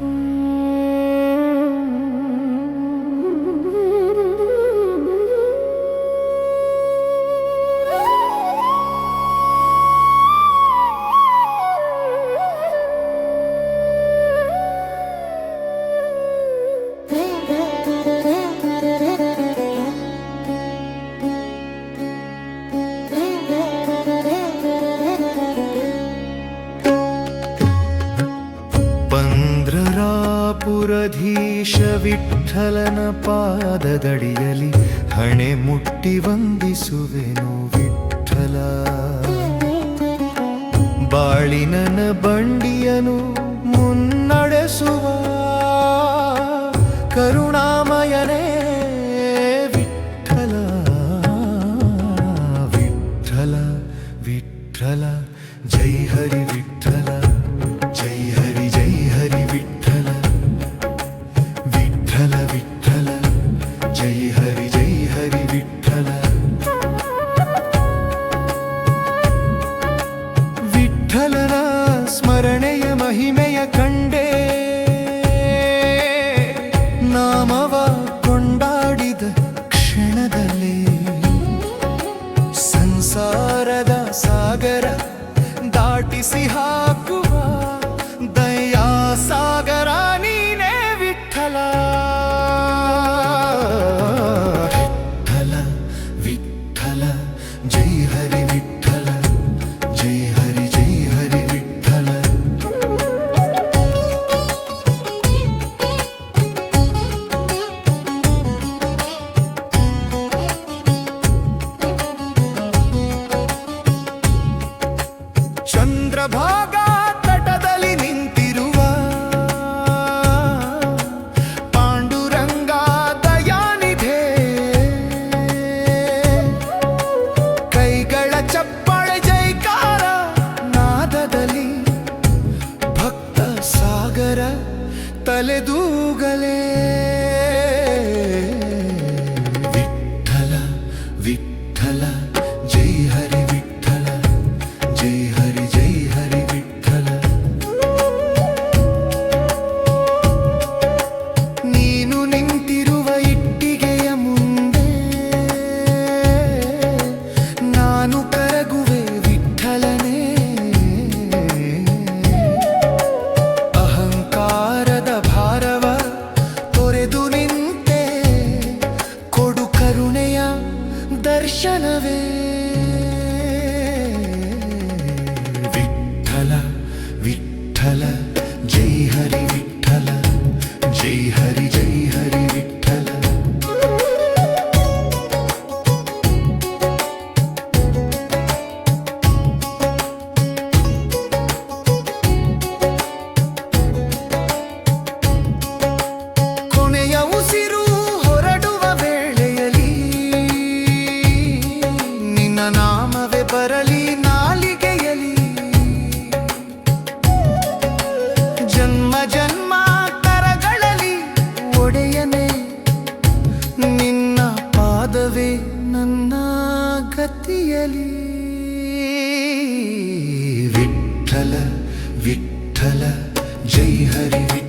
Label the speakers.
Speaker 1: Thank you. ಪುರಧೀಶ ವಿಠಲನ ಪಾದದಡಿಯಲಿ ಹಣೆ ಮುಟ್ಟಿ ವಂದಿಸುವೆನು ವಿಠಲ ಬಾಳಿನನ ಬಂಡಿಯನು ಮುನ್ನಡೆಸುವ ಕರುಣಾ ಸಂಸಾರದ ಸಾಗರ ದಾಟಿಸಿ ಹಾಕ ಭಾಗ ತಟದಲ್ಲಿ ನಿಂತಿರುವ ಪಾಂಡುರಂಗ ದಯಾನಿಧೆ. ಕೈಗಳ ಚಪ್ಪಳೆ ಜೈಕಾರ ನಾದದಲ್ಲಿ ಭಕ್ತ ಸಾಗರ ತಲೆದು ನನ್ನ ಗತಿಯಲಿ ವಿಠಲ ವಿಠಲ ಜೈ ಹರಿ ವಿಠಲ